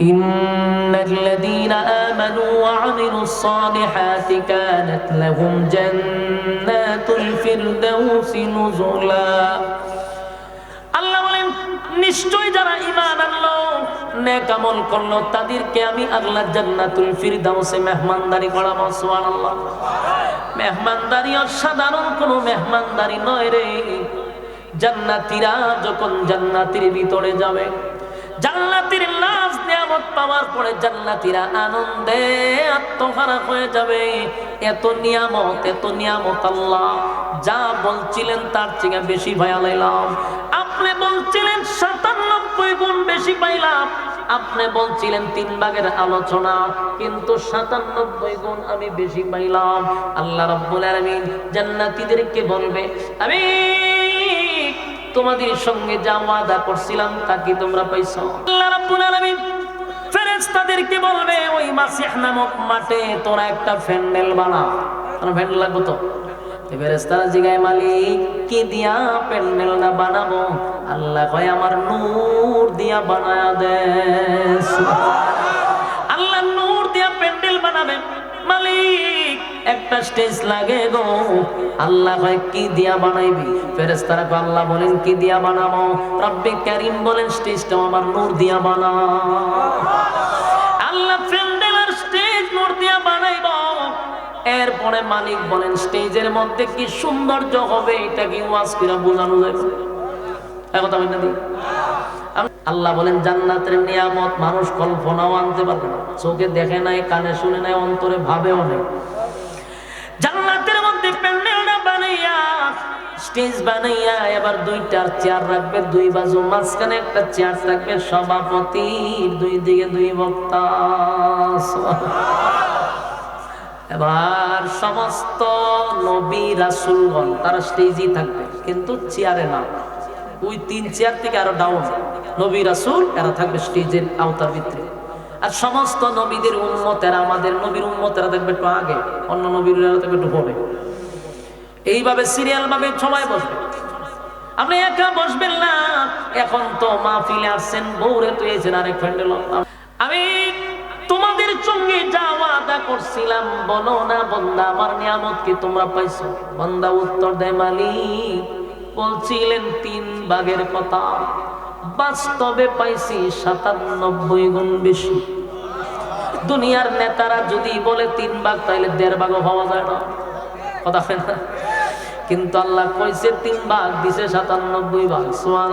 إن الذين آمنوا وعملوا الصالحات كانت لهم جنات الفردوس نزلا আল্লাহ বলেন নিশ্চয় যারা ঈমান আনলো নেক আমল করলো তাদেরকে আমি আল্লাহ জান্নাতুল ফিরদাউসে মেহমানদারি করাবো সুবহানাল্লাহ মেহমানদারি অসাধারণ কোনো মেহমানদারি নয় রে জান্নাতীরা যখন জান্নাতির ভিতরে যাবে জান্নাতির লাশ নিয়ামত পাওয়ার পরে জান্নাতিরা আনন্দে আত্মহারা হয়ে যাবে। এত নিয়ামত এত নিয়ামত আল্লাহ। যা বলছিলেন তার থেকে বেশি ভয়া লাইলাম আপনি বলছিলেন সাতানব্বই গুণ বেশি পাইলাম। আপনি বলছিলেন তিন ভাগের আলোচনা, কিন্তু সাতানব্বই গুণ আমি বেশি পাইলাম। আল্লাহ রাব্বুল আলামিন জান্নাতীদেরকে বলবে, আমি তোমাদের সঙ্গে যা ওয়াদা করছিলাম তা কি তোমরা পাইছো? আল্লাহ রাব্বুল আলামিন ফেরেশতাদেরকে বলবে, ওই মাসিহ নামক মাঠে তোরা একটা প্যান্ডেল বানা। তোরা প্যান্ডেল লাগবে তো? ফেরেশতারা জিগায়, মালিক, কি দিয়া প্যান্ডেল না বানাবো? আল্লাহ আমার নূর দিয়া দে। আল্লাহ নূর দিয়া প্যান্ডেল বানাবে। মালিক একটা স্টেজ লাগে গো। আল্লাহ কয়, কি দিয়া বানাইবি? ফেরেশতারা কয়, আল্লাহ বলেন, কি দিয়া বানাবো? রব্বে কারীম বলেন, স্টেজটা আমার নূর দিয়া বানা। আল্লাহ প্যান্ডেল স্টেজ নূর দিয়া বানাইবো। এরপরে মালিক বলেন, স্টেজের মধ্যে কি সৌন্দর্য হবে, এটা কি ওয়াজ কিরা বোঝানো যাবে কথা বলেন না? আল্লাহ বলেন, জান্নাতের নিয়ামত মানুষ কল্পনাও আনতে পারবে না। চোখে দেখে নাই, কানে শুনে নাই, অন্তরে ভাবেও নেই। স্টেজ বানাইয়া এবার দুইটার চেয়ার রাখবে, দুই বাজু মাঝখানে একটা চেয়ার রাখবে সভাপতির দুই দিকে দুই বক্তা। এবার সমস্ত নবী রাসুলগণ, তারা স্টেজই থাকবে, কিন্তু চেয়ারে না। ওই তিন চেয়ার থেকে আরও ডাউন নবী রাসুল, এরা থাকবে স্টেজের আওতার ভিতরে। আর সমস্ত নবীদের উন্মতেরা আমাদের নবীর উন্মতেরা দেখবে একটু আগে, অন্য নবীর থাকবে একটু পরে। এইভাবে সিরিয়াল ভাবে সবাই বসবে। আপনি একা বসবেন না। এখন তো মাহফিলে আসছেন বৌরে তো এসেছেন আরেক ফ্রেন্ডের আমি তোমাদের সঙ্গে যা ওয়াদা করছিলাম, বলো না বন্দা, আমার নিয়ামত কি তোমরা পাইছো? বন্দা উত্তর দেয়, মালিক, বলছিলেন তিন ভাগের কথা। বাস্তবে পাইছি সাতানব্বই গুণ বেশি। দুনিয়ার নেতারা যদি বলে তিন ভাগ তাহলে দেড় ভাগও পাওয়া যায় না। কথা না? কিন্তু আল্লাহ কইছে তিন ভাগ, দিছে সাতানব্বই ভাগ। সোয়ান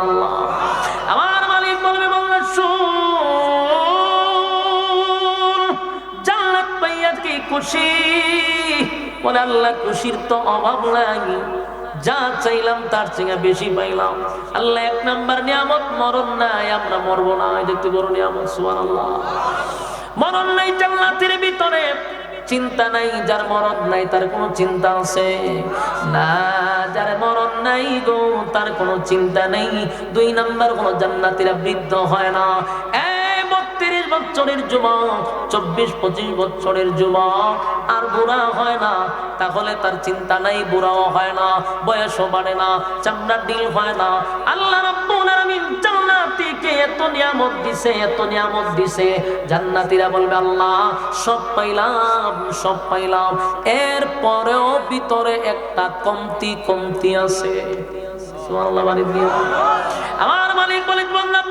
আমার মালিক বলবে বলবে জান্নাত পাইয়া কি খুশি? বলে, আল্লাহ, খুশির তো অভাব নাই। যা চাইলাম, তার চেয়ে বেশি পাইলাম। আল্লাহ, এক নাম্বার নিয়ামত, মরণ নাই, আমরা মরবো না। দেখতে বড় নিয়ামত সুবান আল্লাহ মরণ নাই জান্নাতের ভিতরে। চিন্তা নাই, যার মরণ নাই তার কোনো চিন্তা আছে? না, যার মরণ নাই গো, তার কোনো চিন্তা নেই। দুই নাম্বার কোনো জান্নাতিরা বৃদ্ধ হয় না। বছরের যুবক চব্বিশ পঁচিশ বছরের যুবক আর বুড়া হয় না, তাহলে তার চিন্তা নাই, বুড়াও হয় না, বয়সও বাড়ে না, চামড়া ডিল হয় না। আল্লাহ নিয়ামত দিছে, এত নিয়ামত দিছে। জান্নাতীরা বলবে, আল্লাহ, সব পাইলাম সব পাইলাম। ভিতরে একটা কমতি কমতি আছে। আমার মালিক মালিক বললাম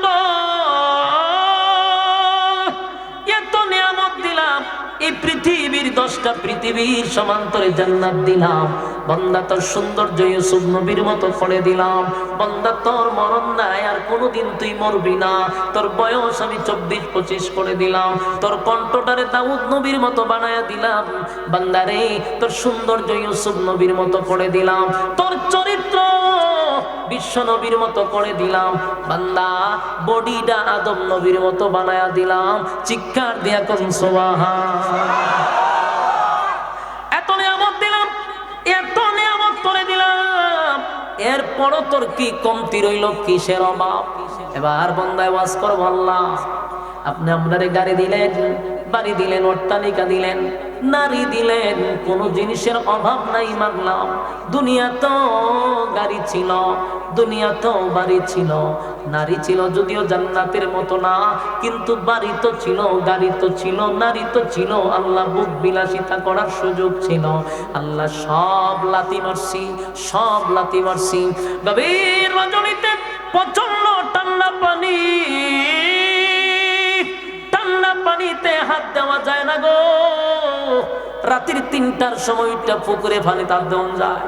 এই পৃথিবীর দশটা পৃথিবীর সমান্তরে জান্নাত দিলাম। বন্দা তোর সৌন্দর্য ইউসুফ নবীর মতো করে দিলাম। বন্দা তোর মরণ নাই, আর কোনোদিন তুই মরবি না। তোর বয়স আমি চব্বিশ পঁচিশ করে দিলাম। তোর কণ্ঠটারে দাউদ নবীর মতো বানায়া দিলাম। বান্দারে, তোর সৌন্দর্য ইউসুফ নবীর মতো করে দিলাম। তোর চরিত্র বিশ্ব নবীর মতো করে দিলাম। বান্দা, বডিটা আদম নবীর মতো বানায়া দিলাম। চিৎকার দিয়া কোন সোবাহা এত নিয়ামত দিলাম, এত নিয়ামত করে দিলাম। এরপরও তোর কি কমতি রইল, কিসের অভাব? এবার বন্দায় ওয়াজ করব, আল্লাহ। আপনি আপনারে গাড়ি দিলেন বাড়ি দিলেন, অট্টালিকা দিলেন, নারী দিলেন, কোন জিনিসের অভাব নাই মানলাম। দুনিয়া তো গাড়ি ছিল, দুনিয়া তো বাড়ি ছিল, নারী ছিল যদিও জান্নাতের মতো না, কিন্তু বাড়ি তো ছিল, গাড়ি তো ছিল, নারী তো ছিল, আল্লাহ বুক বিলাসিতা করার সুযোগ ছিল। আল্লাহ সব লাতি মারছি সব লাতি মারছি গভীর রজনীতে প্রচণ্ড ঠান্ডা পানি। পানিতে হাত দেওয়া যায় না গো। রাতের তিনটার সময়টা পুকুরে পানি তার দেওয়া যায়।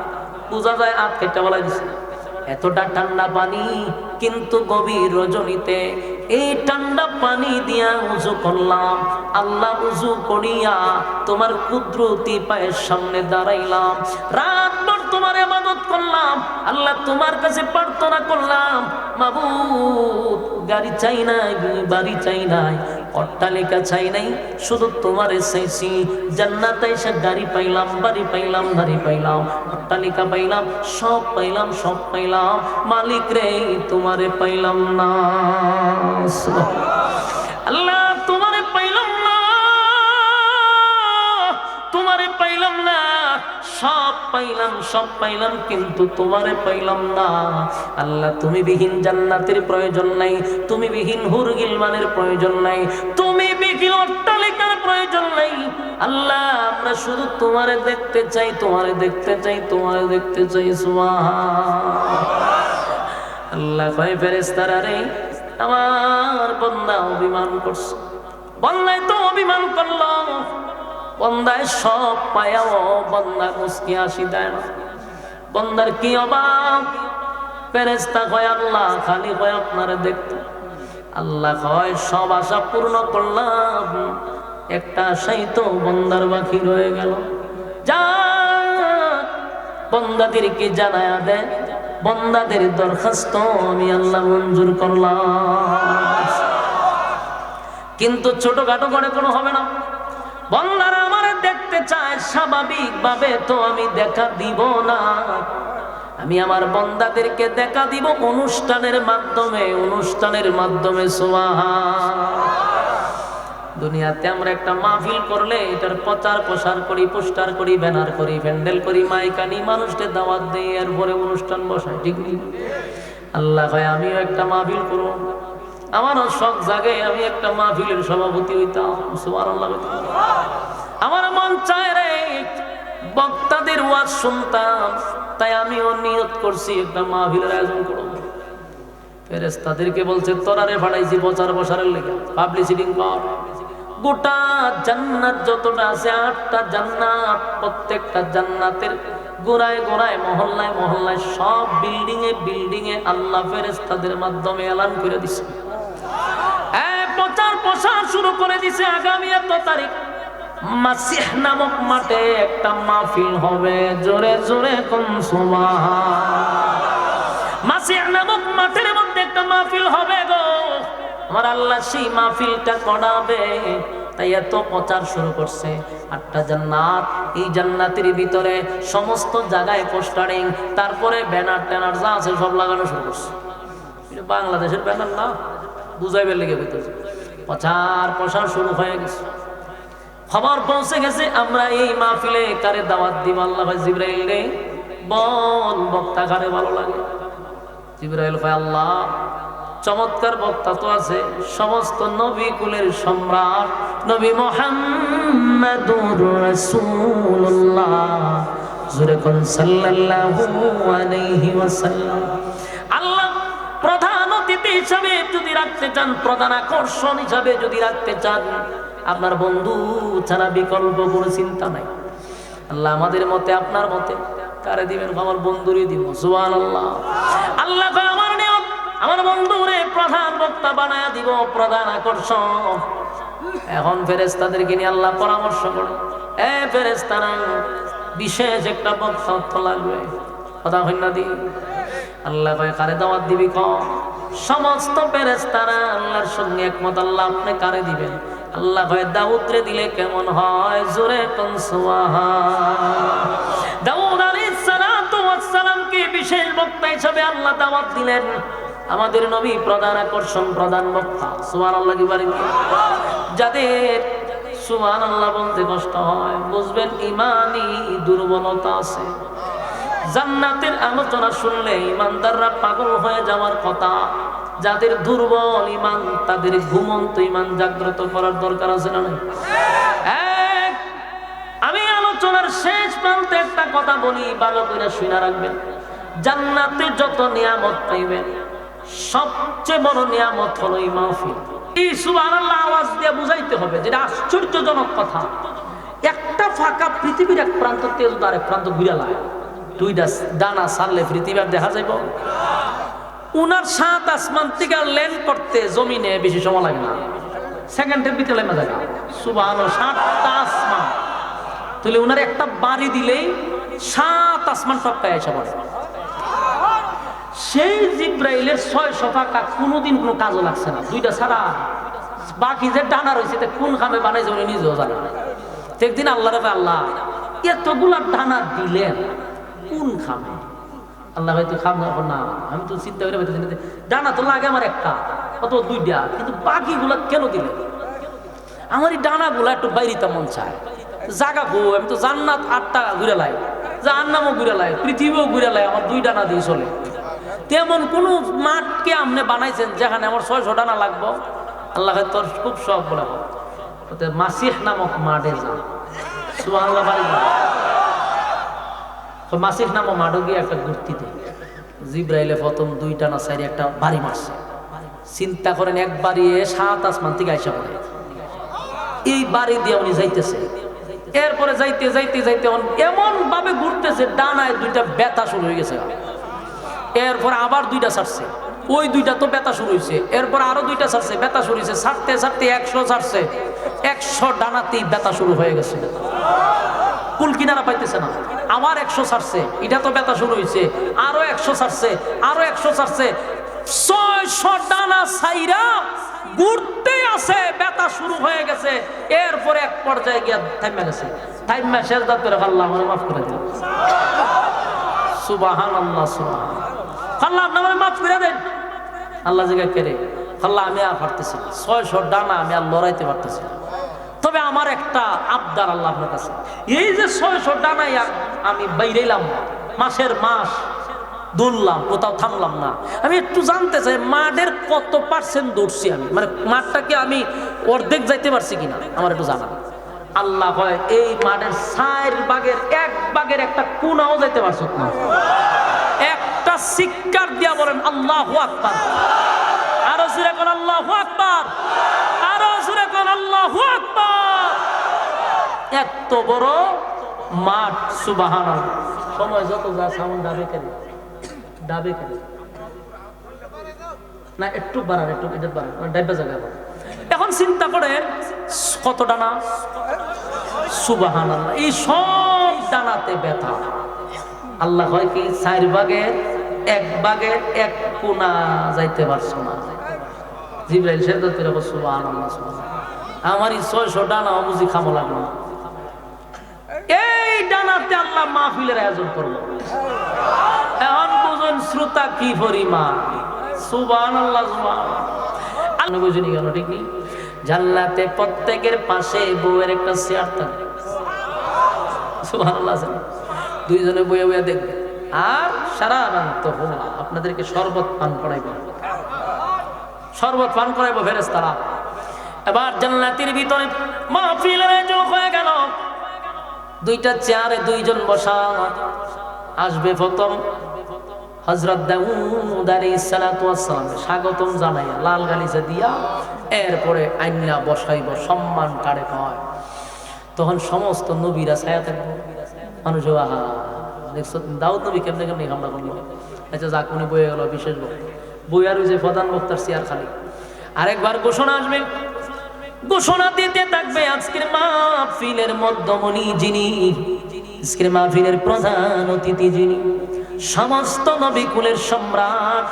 বোঝা যায় আট কেটে বলা দিছে। এতটা ঠান্ডা পানি কিন্তু গভীর রজনীতে এই ঠান্ডা পানি দিয়া উজু করলাম। আল্লাহ উজু করিয়া তোমার কুদরতি পায়ের সামনে দাঁড়াইলাম। রাত তোমার ইবাদত করলাম, আল্লাহ তোমার কাছে প্রার্থনা করলাম, মাবুদ, গাড়ি চাই নাই, বাড়ি চাই নাই, অট্টালিকা চাই নাই, শুধু তোমারে চাইছি জান্নাতে এসে গাড়ি পাইলাম, বাড়ি পাইলাম গাড়ি পাইলাম, অট্টালিকা পাইলাম, সব পাইলাম সব পাইলাম, মালিক রে তোমারে পাইলাম না আল্লাহ পাইলাম, সব পাইলাম, কিন্তু তোমারে পাইলাম না। আল্লাহ, তুমি বিহীন জান্নাতের প্রয়োজন নাই, তুমি বিহীন হুর গিলমানের প্রয়োজন নাই, তুমি বিহীন অট্টালিকার প্রয়োজন নাই। আল্লাহ, আমরা শুধু তোমারে দেখতে চাই, তোমারে দেখতে চাই, তোমারে দেখতে চাই আল্লাহ কয় ফেরেস্তারা রে, আমার বন্দা অভিমান করছে। বন্দায় তো অভিমান করল বন্দায় সব পায়াও বন্দা মুসকি আসি দেয় না। বন্দার কি অভাব? ফেরেস্তা কয়, আল্লাহ খালি কয়, আপনারা দেখতে। আল্লাহ কয়, সব আশা পূর্ণ করলাম। একটা আশাই তো বন্দার বাকি রয়ে গেল। যা বন্দাদেরকে জানায়া দেয়, বন্দাদের দরখাস্ত আমি আল্লাহ মঞ্জুর করলাম। কিন্তু ছোটখাটো করে কোনো হবে না। বন্দারা আমার দেখতে চায় স্বাভাবিক ভাবে তো আমি দেখা দিব না। আমি আমার বন্দাদেরকে দেখা দিব অনুষ্ঠানের মাধ্যমে অনুষ্ঠানের মাধ্যমে সোয়াহা দুনিয়াতে আমরা একটা মাহফিল করলে এটার প্রচার প্রসার করি, পোস্টার করি, ব্যানার করি, প্যান্ডেল করি, মাইকানি, মানুষকে দাওয়াত দিই, এরপরে অনুষ্ঠান বসাই ঠিক নেই? আল্লাহ হয় আমিও একটা মাহফিল করব আমারও শখ জাগে আমি একটা মাহফিলের সভাপতি হইতাম আমার মন চায় রে, বক্তাদের ওয়াজ শুনতাম, তাই আমিও নিয়ত করছি একটা মাহফিলের আয়োজন করব। কর। গোটা জান্নাত যতটা আছে জান্নাত, প্রত্যেকটা জান্নাতের গোড়ায় গোড়ায়, মহল্লায় মহল্লায় সব আল্লাহ ফেরেস্তাদের মাধ্যমে এলান করে প্রসার শুরু করে দিছে আগামী এত তারিখ। মাসিহ নামক মাঠে একটা মাহফিল হবে, জোরে জোরে কোন মাসিহ নামক মাঠের মধ্যে একটা মাহফিল হবে গো। আমার আল্লাহ সেই মাহফিলটা করাবে। তাই এত প্রচার শুরু করছে। আটটা জান্নাত, এই জান্নাতের ভিতরে সমস্ত জায়গায় পোস্টারিং, তারপরে ব্যানার ট্যানার যা আছে সব লাগানো শুরু করছে। বাংলাদেশের ব্যানার না বুঝাইবার লেগে হইতেছে প্রচার প্রসার শুরু হয়ে গেছে। খবর পৌঁছে গেছে, আমরা এই মাহফিলে কারে দাওয়াত দিব? আল্লাহ জিব্রাইল রে বল বক্তা কারে ভালো লাগে? জিব্রাইল ভাই আল্লাহ, চমৎকার বক্তা তো আছে। সমস্ত নবী কুলের সম্রাট, নবী মোহাম্মদুর রাসূলুল্লাহ। জোরে কোন, সাল্লাল্লাহু আলাইহি ওয়াসাল্লাম। প্রধান হিসাবে যদি রাখতে চান, প্রধান আকর্ষণ হিসাবে যদি রাখতে চান, আপনার বন্ধু ছাড়া বিকল্প কোনো চিন্তা নাই। আল্লাহ আমাদের মতে, আপনার মতে। কারে দিবেন? আমার বন্ধুরই দিব। সুবান আল্লাহ আল্লাহ আমার আমার বন্ধুরে প্রধান বক্তা বানায় দিব, প্রধান আকর্ষণ। এখন ফেরেস্তাদেরকে নিয়ে আল্লাহ পরামর্শ করে, এ ফেরেস্তারা বিশেষ একটা বক্তা অর্থ লাগবে। কথা হইন দি। আল্লাহ কয়, কারে দাওয়াত দিবি কম? সমস্ত ফেরেস্তারা আল্লাহর সঙ্গে একমত, আল্লাহ আপনি কারে দিবেন? আল্লাহ কয় দাউদরে দিলে কেমন হয়? জোরে দাউদ ওয়াস সালামকে বিশেষ বক্তা হিসেবে আল্লাহ দাওয়াত দিলেন। আমাদের নবী প্রধান আকর্ষণ, প্রধান বক্তা। কি বলেন? যাদের সুবহান আল্লাহ বলতে কষ্ট হয়, বুঝবেন ইমানই দুর্বলতা আছে। জান্নাতের আলোচনা শুনলে ইমানদাররা পাগল হয়ে যাওয়ার কথা। যাদের দুর্বল ইমান, তাদের ঘুমন্ত ইমান জাগ্রত করার দরকার আছে না আমি আলোচনার শেষ প্রান্তে একটা কথা বলি, ভালো করে শুনে রাখবেন। জান্নাতে যত নিয়ামত পাইবেন, সবচেয়ে বড় নিয়ামত হলো এই মাহফিল। এই সুবহানাল্লাহ, আওয়াজ দিয়ে বুঝাইতে হবে যেটা আশ্চর্যজনক কথা। একটা ফাঁকা পৃথিবীর এক প্রান্ত তেজ আরেক প্রান্ত ঘুরে লাগে দুইটা দানা সারলে পৃথিবী দেখা যাইব। উনার সাত আসমান থেকে লেন করতে জমিনে বেশি সময় লাগে না। সেকেন্ডের ভিতরে লেমা যায় সুবাহ সাতটা আসমান। তাহলে উনার একটা বাড়ি দিলেই সাত আসমান টপকায় এসে পড়ে। সেই জিব্রাইলের ছয় সফাকা কোনোদিন কোনো কাজও লাগছে না। দুইটা ছাড়া। বাকি যে ডানা রয়েছে কোন খামে বানাইছে উনি নিজেও জানে একদিন আল্লাহ রে আল্লাহ, এতগুলা ডানা দিলেন কোন খামে? আল্লাহ হয়তো খাম না আমি তো চিন্তা করে পাইতেছি ডানা তো লাগে আমার একটা অত দুইটা, কিন্তু বাকিগুলা কেন দিলেন আমার এই ডানাগুলা একটু বাইরিতে মন চায়। জাগা গো আমি তো জান্নাত আটটা ঘুরে লাই জান্নামও ঘুরে লাই, পৃথিবীও ঘুরে লাই, আমার দুই ডানা দিয়ে চলে। তেমন কোন মাঠকে আপনি বানাইছেন যেখানে আমার ছয়শো ডানা লাগবো? আল্লাহ তোর খুব শখ বলে মাসিহ নামক মাঠে যা। সুবহানাল্লাহ যা। তো মাসিহ গিয়ে একটা ঘুরতি দেয় জিব্রাইলে প্রথম দুই টানা সাইডে একটা বাড়ি মারছে। চিন্তা করেন, এক বাড়ি সাত আসমান থেকে আইসা পড়ে। এই বাড়ি দিয়ে উনি যাইতেছে। এরপরে যাইতে যাইতে যাইতে এমন ভাবে ঘুরতেছে, ডানায় দুইটা ব্যথা শুরু হয়ে গেছে। এরপর আবার দুইটা ছাড়ছে। ওই দুইটা তো ব্যথা শুরু হয়েছে এরপর আরও দুইটা ছাড়ছে, ব্যথা শুরু হয়েছে ছাড়তে ছাড়তে একশো ছাড়ছে। একশো ডানাতেই ব্যথা শুরু হয়ে গেছে। কুল কিনারা পাইতেছে না। আবার একশো ছাড়ছে, এটা তো ব্যথা শুরু হয়েছে আরও একশো ছাড়ছে, আরও একশো ছাড়ছে। ছয়শো ডানা শুরু হয়ে গেছে। এরপরে এক করে আমার মাফ করে সুবাহান আল্লাহ মাফ করে আল্লাহ জায়গায় আমি আর পারতেছি ছয়শো ডানা আমি আর লড়াইতে পারতেছি না। তবে আমার একটা আবদার আল্লাহ কাছে। এই যে ছয়শো ডানাই আমি বাইরেলাম, মাসের মাস দৌড়লাম কোথাও থামলাম না। আমি একটু জানতে চাই, মাঠের কত পার্সেন্ট দৌড়ছি আমি? মানে মাঠটাকে আমি অর্ধেক যাইতে পারছি কিনা? আমার একটু জানা আল্লাহ হয়, এই মাঠের সাইর বাগের এক বাগের একটা কোনাও যাইতে পারছ না। একটা শিক্ষার দিয়া বলেন, আল্লাহ আকবার। আরও জুড়ে আল্লাহ আকবার। এত বড় মাঠ সুবাহান সময় যত যা সামন ডাবে কেন? ডাবে কেন? না, একটু বাড়ান, একটু এটা বাড়ান জায়গা এখন চিন্তা করেন, কত ডানা? সুবাহান এই সব ডানাতে ব্যথা। আল্লাহ হয় কি, চার ভাগের এক ভাগের এক কোনা যাইতে পারছ না। জিব্রাইল সে তো তিরকম সুবাহান আল্লাহ সুবহান আমার এই ছয়শো ডানা অবুঝি খামো লাগল এই ডানাতে আল্লাহ মাহফিলের আয়োজন করল। এখন বুঝুন শ্রোতা কি পরিমাণ? সুবান আল্লাহ আল্লাহ বুঝুনি কেন ঠিক নেই? জান্নাতে প্রত্যেকের পাশে বউয়ের একটা চেয়ার থাকবে সুবান দুইজনে বইয়ে বইয়ে দেখবে। আর সারা রান্ত আপনাদেরকে শরবত পান করাইব। শরবত পান করাইব ফেরেস তারা এবার জান্নাতির ভিতরে মাহফিলের আয়োজন হয়ে গেল। দুইটা চেয়ারে দুইজন বসা। আসবে প্রথম হজরত দাউদ আলাইহিস সালাতু ওয়াস সালাম। স্বাগতম জানাইয়া লাল গালিচা দিয়া এরপরে আইনা বসাইব, সম্মান কারে কয় তখন সমস্ত নবীরা ছায়া থাকবে। মানুষ আহা, দেখছ, দাউদ নবী কেমনে কেমনে হামলা করল? আচ্ছা যাক, উনি বয়ে গেল বিশেষ বক্তা। বই আর ওই যে প্রধান বক্তার চেয়ার খালি। আরেকবার ঘোষণা আসবে ঘোষণা দিতে থাকবে আজকের মাহফিলের মধ্যমণি যিনি। আজকের মাহফিলের প্রধান অতিথি যিনি। সমস্ত নবী কুলের সম্রাট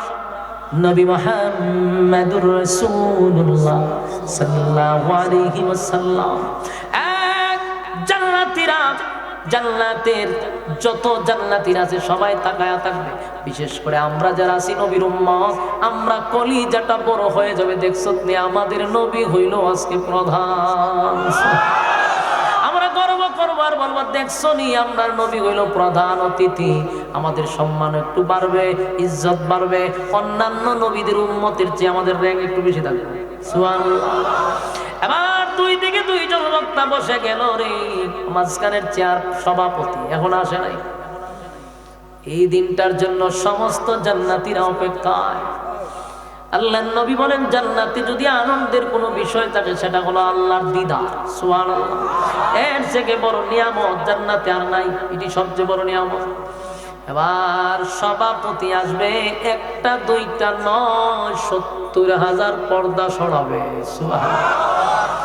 নবী মোহাম্মদুর রাসূলুল্লাহ সাল্লাল্লাহু আলাইহি ওয়াসাল্লাম। এক জান্নাতীরা জান্নাতের যত জান্নাতির আছে সবাই তাকায়া থাকবে। বিশেষ করে আমরা যারা আছি নবীর উম্মত, আমরা কলিজাটা বড় হয়ে যাবে। দেখছ আমাদের নবী হইল আজকে প্রধান। আমরা গর্ব করব আর বলব, দেখছ নি, আমরা নবী প্রধান অতিথি। আমাদের সম্মান একটু বাড়বে, ইজ্জত বাড়বে। অন্যান্য নবীদের উম্মতের চেয়ে আমাদের র্যাঙ্ক একটু বেশি থাকবে। এবার দুই দিকে দুইজন বক্তা বসে গেল রে। মাঝখানের চেয়ার সভাপতি এখন আসে নাই। এই দিনটার জন্য সমস্ত জান্নাতিরা অপেক্ষায়। আল্লাহ নবী বলেন, জান্নাতে যদি আনন্দের কোনো বিষয় থাকে, সেটা হলো আল্লাহর দিদার। সুবহানাল্লাহ। এর থেকে বড় নিয়ামত জান্নাতে আর নাই। এটি সবচেয়ে বড় নিয়ামত। এবার সভাপতি আসবে, একটা, দুইটা, নয়, সত্তর হাজার পর্দা সরাবে। সুবহানাল্লাহ।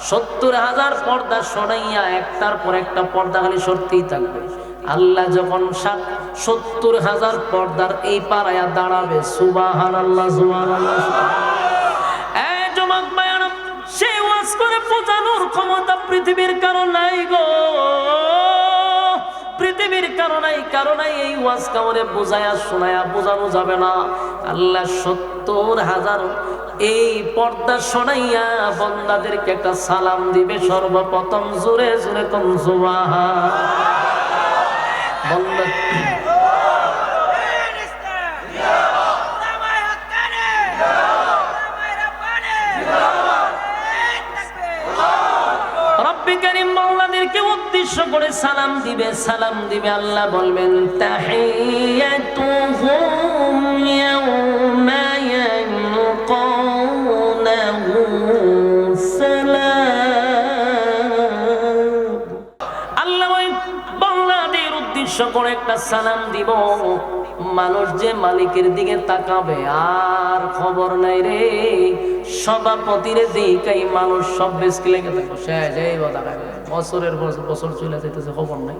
সত্তর হাজার পর্দা শোনাইয়া একটার পর একটা পর্দা খালি সরতেই থাকবে। আল্লাহ যখন সাত সত্তর হাজার পর্দার এই পাড়ায়া দাঁড়াবে সুবাহান আল্লাহ সে ওয়াজ করে বোঝানোর ক্ষমতা পৃথিবীর কারণ গো। পৃথিবীর কারণে কারণে এই ওয়াজ শোনায়া বোঝানো যাবে না। আল্লাহ সত্তর হাজার এই পর্দা শোনাইয়া বন্দাদেরকে একটা সালাম দিবে সর্বপ্রথম, জোরে জোরে উদ্দেশ্য করে সালাম দিবে সালাম দিবে, আল্লাহ বলবেন, তাহিয়াতুহুম ইয়াউমা উদ্দেশ্য করে একটা সালাম দিব। মানুষ যে মালিকের দিকে তাকাবে, আর খবর নাই রে। সভাপতির দিকাই মানুষ সব বেশি লেগে থাকবে। শেষ বছরের বছর বছর চলে যেতেছে খবর নাই।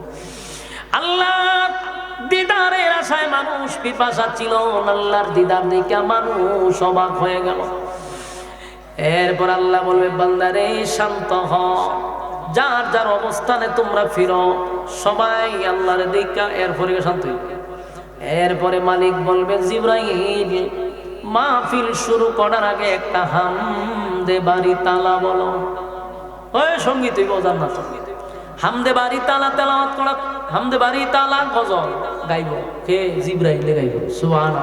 আল্লাহ দিদারের আশায় মানুষ পিপাসা ছিল, আল্লাহর দিদার দিকে মানুষ অবাক হয়ে গেল। এরপর আল্লাহ বলবে, বান্দারে, শান্ত হ। যার যার অবস্থানে তোমরা ফিরো, সবাই আল্লাহর দিকা, এরপরে শান্ত। এরপরে মালিক বলবে, জিব্রাইল, মাহফিল শুরু করার আগে একটা হাম দে বাড়ি তালা বলো। ওই সংগীত বোঝার না হামদে বাড়ি তালা তেলাওয়াত করা, হামদে বাড়ি তালা গজল গাইব। কে? জিব্রাইলে গাইব। সুবহান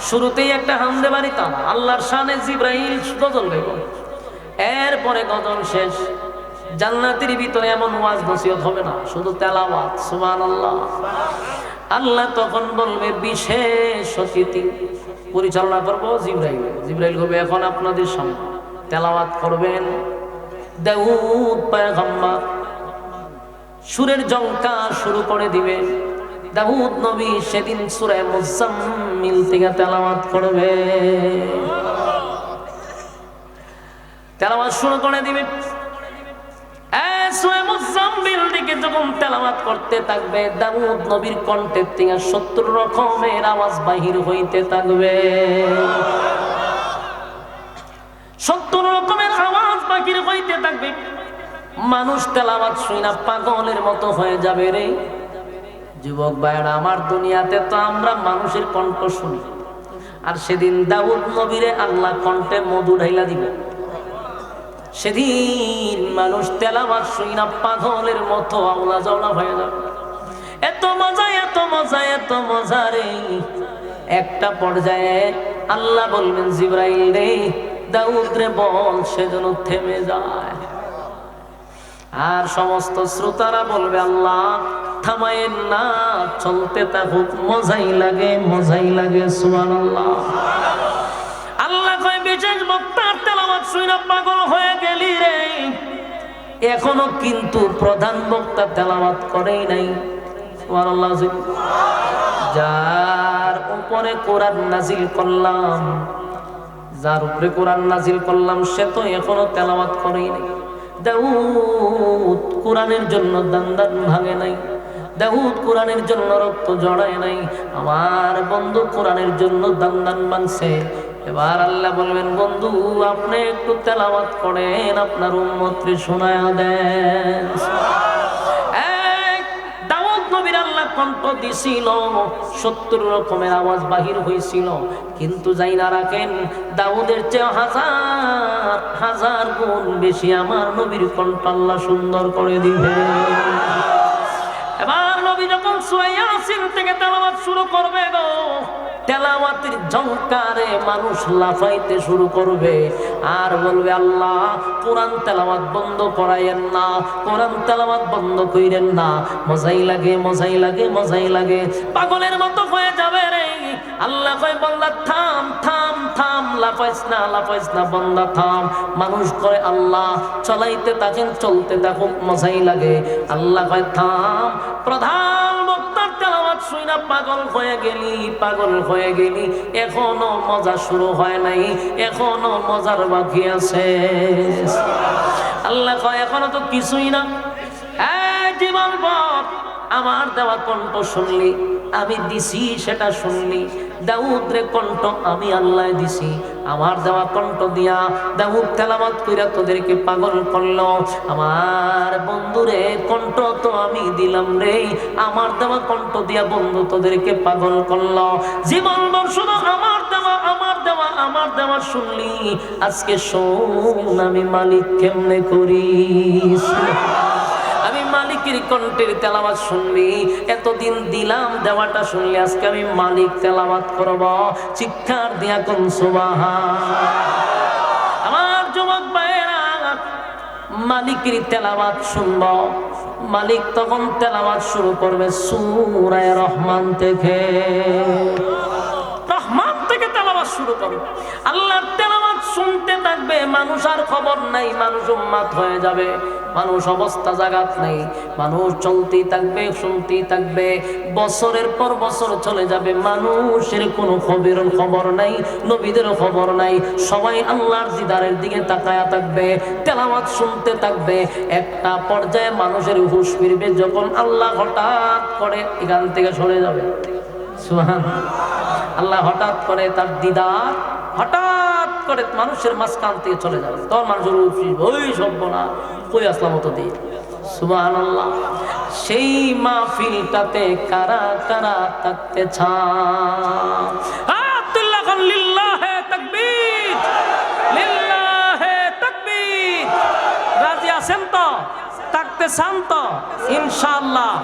শুরুতেই একটা হামদে বাড়ি তালা, আল্লাহর শানে জিব্রাইল গজল গাইব। এরপরে গজল শেষ। জান্নাতের ভিতরে এমন ওয়াজ নসিহত হবে না, শুধু তেলাওয়াত সুমান আল্লাহ আল্লাহ তখন বলবে, বিশেষ অতিথি পরিচালনা করব জিব্রাইল। জিব্রাইল হবে এখন আপনাদের সামনে তেলাওয়াত করবেন দাউদ পায়গাম্বার। সুরের জঙ্কা শুরু করে দিবে। দাউদ নবী সেদিন সুরে মুজাম্মিল থেকে তেলাওয়াত করবে। তেলাওয়াত শুরু করে দিবে। সুরে মুজাম্মিল করতে থাকবে নবীর সত্তর রকমের বাহির হইতে থাকবে। সত্তর রকমের আওয়াজ বাহির হইতে থাকবে। মানুষ তেলাওয়াত শুই না পাগলের মতো হয়ে যাবে রে। যুবক ভাইয়েরা, আমার দুনিয়াতে তো আমরা মানুষের কণ্ঠ শুনি। আর সেদিন দাউদ নবীরে আল্লাহ কণ্ঠে মধু ঢাইলা দিবে। সেদিন মানুষ তেলাওয়াত শুই না পাগলের মতো আওলা জওলা হয়ে যাবে। এত মজা এত মজা এত মজা রে। একটা পর্যায়ে আল্লাহ বলবেন, জিব্রাইল রে, দাউদ রে বল সেজন্য থেমে যায়। আর সমস্ত শ্রোতারা বলবে, আল্লাহ, থামায়েন না, চলতে তা খুব মজাই লাগে মজাই লাগে, সুবহানাল্লাহ আল্লাহ কয় বিশেষ বক্তার তেলাওয়াত শুইনা পাগল হয়ে গেলি রে। এখনও কিন্তু প্রধান বক্তা তেলাওয়াত করেই নাই। যার উপরে কোরআন নাজিল করলাম, যার উপরে কোরআন নাজিল করলাম, সে তো এখনও তেলাওয়াত করেই নাই। দাউদ কোরআনের জন্য দান ভাঙে নাই। দাউদ কোরআনের জন্য রক্ত জড়ায় নাই। আমার বন্ধু কোরআনের জন্য দান দান ভাঙছে। এবার আল্লাহ বলবেন, বন্ধু, আপনি একটু তেলাওয়াত করেন, আপনার উন্মত্রে শোনায়া দেন। দিছিল, সত্তর রকমের আওয়াজ বাহির হয়েছিল কিন্তু যাই না রাখেন, দাউদের হাজার হাজার গুণ বেশি আমার নবীর কণ্ঠ আল্লাহ সুন্দর করে দিবে। এবার নবী যখন সুরাইয়া আসিন থেকে তেলাওয়াত শুরু করবে গো তেলাওয়াতের ঝংকারে মানুষ লাফাইতে শুরু করবে। আর বলবে, আল্লাহ, কোরআন তেলাওয়াত বন্ধ করাইয়েন না, কোরআন তেলাওয়াত বন্ধ কইরেন না। মজাই লাগে মজাই লাগে মজাই লাগে। পাগলের মতো হয়ে যাবে রে। আল্লাহ কয়, বন্দা, থাম থাম থাম, লাফাইস না লাফাইস না, বন্দা, থাম। মানুষ কয়, আল্লাহ, চলাইতে থাকেন চলতে থাকুক, মজাই লাগে। আল্লাহ কয়, থাম, প্রধান বক্তার তেলাওয়াত শুইনা পাগল হয়ে গেলি, পাগল হয়ে গেলি, এখনও মজা শুরু হয় নাই, এখনও মজার বাকি আছে। আল্লাহ কয়, এখনও তো কিছুই না। এই জীবন আমার দেওয়া কণ্ঠ শুনলি, আমি দিছি সেটা শুনলি দাউদ রে কণ্ঠ আমি আল্লাহ দিছি। আমার দেওয়া কণ্ঠ দিয়া দাউদ তেলামাত কইরা তোদেরকে পাগল করল। আমার বন্ধুরে কণ্ঠ তো আমি দিলাম রে। আমার দেওয়া কণ্ঠ দিয়া বন্ধু তোদেরকে পাগল করল। জীবন শুধু আমার দেওয়া আমার দেওয়া আমার দেওয়া শুনলি। আজকে শোন আমি মালিক কেমনে করিস মালিকের কণ্ঠের তেলাবাত শুনলি এতদিন দিলাম দেওয়াটা শুনলি আজকে আমি মালিক তেলাবাত করব। চিৎকার দিয়া কোন সুবাহা আমার যুবক ভাইয়েরা, মালিকের তেলাবাত শুনব। মালিক তখন তেলাবাত শুরু করবে সুরায় রহমান থেকে। রহমান থেকে তেলাবাত শুরু করবে। শুনতে থাকবে, মানুষ আর খবর নাই, মানুষ উম্মাত হয়ে যাবে, মানুষ অবস্থা জাগাত নেই, মানুষ চলতেই থাকবে, শুনতেই থাকবে, বছরের পর বছর চলে যাবে, মানুষের কোনো খবর খবর নাই নবীদেরও খবর নাই, সবাই আল্লাহর দিদারের দিকে তাকায়া থাকবে, তেলাওয়াত শুনতে থাকবে, একটা পর্যায়ে মানুষের হুশ ফিরবে, যখন আল্লাহ হঠাৎ করে এখান থেকে সরে যাবে। আল্লাহ হঠাৎ করে তার দিদার হঠাৎ করে মানুষের মাঝখান থেকে চলে যাবে। তখন মানুষের উঠি ওই সভ্য না কই আসলাম মতো দিয়ে সুবাহ সেই মাহফিলটাতে কারা কারা থাকতে চান? রাজি আছেন তো? থাকতে চান তো? ইনশাআল্লাহ।